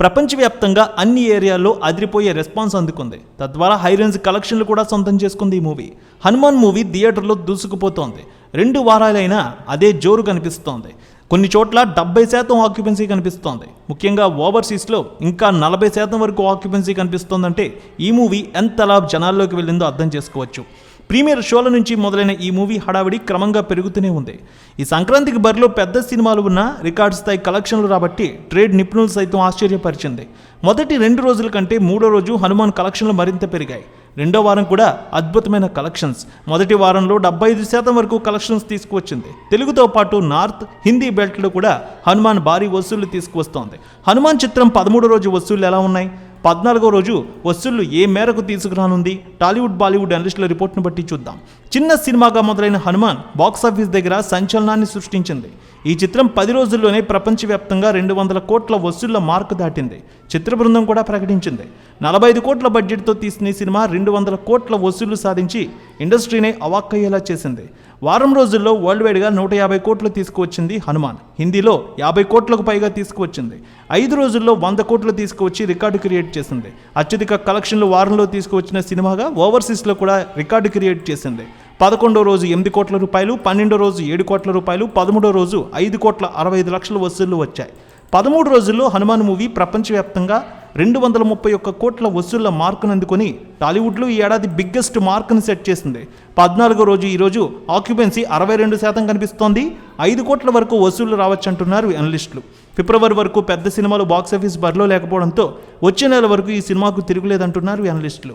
ప్రపంచవ్యాప్తంగా అన్ని ఏరియాల్లో అదిరిపోయే రెస్పాన్స్ అందుకుంది. తద్వారా హై రేంజ్ కలెక్షన్లు కూడా సొంతం చేసుకుంది ఈ మూవీ. హనుమాన్ మూవీ థియేటర్లో దూసుకుపోతోంది. రెండు వారాలైనా అదే జోరు కనిపిస్తోంది. కొన్ని చోట్ల డెబ్బై శాతం ఆక్యుపెన్సీ కనిపిస్తోంది. ముఖ్యంగా ఓవర్సీస్లో ఇంకా నలభై శాతం వరకు ఆక్యుపెన్సీ కనిపిస్తోందంటే ఈ మూవీ ఎంతలా జనాల్లోకి వెళ్ళిందో అర్థం చేసుకోవచ్చు. ప్రీమియర్ షోల నుంచి మొదలైన ఈ మూవీ హడావిడి క్రమంగా పెరుగుతూనే ఉంది. ఈ సంక్రాంతికి బరిలో పెద్ద సినిమాలు ఉన్న రికార్డు స్థాయి కలెక్షన్లు రాబట్టి ట్రేడ్ నిపుణులు సైతం ఆశ్చర్యపరిచింది. మొదటి రెండు రోజుల కంటే మూడో రోజు హనుమాన్ కలెక్షన్లు మరింత పెరిగాయి. రెండో వారం కూడా అద్భుతమైన కలెక్షన్స్. మొదటి వారంలో డెబ్బై ఐదు శాతం వరకు కలెక్షన్స్ తీసుకువచ్చింది. తెలుగుతో పాటు నార్త్ హిందీ బెల్ట్లో కూడా హనుమాన్ భారీ వసూళ్ళు తీసుకువస్తోంది. హనుమాన్ చిత్రం పదమూడో రోజు వసూళ్ళు ఎలా ఉన్నాయి? పద్నాలుగో రోజు వసూళ్ళు ఏ మేరకు తీసుకురానుంది? టాలీవుడ్ బాలీవుడ్ అనలిస్టుల రిపోర్ట్ను బట్టి చూద్దాం. చిన్న సినిమాగా మొదలైన హనుమాన్ బాక్సాఫీస్ దగ్గర సంచలనాన్ని సృష్టించింది. ఈ చిత్రం పది రోజుల్లోనే ప్రపంచవ్యాప్తంగా రెండు వందల కోట్ల వసూళ్ళ మార్కు దాటింది. చిత్ర బృందం కూడా ప్రకటించింది. నలభై ఐదు కోట్ల బడ్జెట్తో తీసిన ఈ సినిమా రెండు వందల కోట్ల వసూళ్ళు సాధించి ఇండస్ట్రీనే అవాక్కయ్యేలా చేసింది. వారం రోజుల్లో వరల్డ్ వైడ్గా నూట యాభై కోట్లు తీసుకువచ్చింది హనుమాన్. హిందీలో యాభై కోట్లకు పైగా తీసుకువచ్చింది. ఐదు రోజుల్లో వంద కోట్లు తీసుకువచ్చి రికార్డు క్రియేట్ చేసింది. అత్యధిక కలెక్షన్లు వారంలో తీసుకువచ్చిన సినిమాగా ఓవర్సీస్లో కూడా రికార్డు క్రియేట్ చేసింది. పదకొండో రోజు ఎనిమిది కోట్ల రూపాయలు పన్నెండో రోజు ఏడు కోట్ల రూపాయలు పదమూడో రోజు ఐదు కోట్ల అరవై ఐదు లక్షల వసూళ్ళు వచ్చాయి. పదమూడు రోజుల్లో హనుమాన్ మూవీ ప్రపంచవ్యాప్తంగా రెండు వందల ముప్పై ఒక్క కోట్ల వసూళ్ళ మార్కును అందుకొని టాలీవుడ్లో ఈ ఏడాది బిగ్గెస్ట్ మార్కును సెట్ చేసింది. పద్నాలుగో రోజు ఈరోజు ఆక్యుపెన్సీ అరవై రెండు శాతం కనిపిస్తోంది. ఐదు కోట్ల వరకు వసూళ్ళు రావచ్చంటున్నారు అనలిస్టులు. ఫిబ్రవరి వరకు పెద్ద సినిమాలు బాక్సాఫీస్ బరిలో లేకపోవడంతో వచ్చే నెల వరకు ఈ సినిమాకు తిరుగులేదంటున్నారు అనలిస్టులు.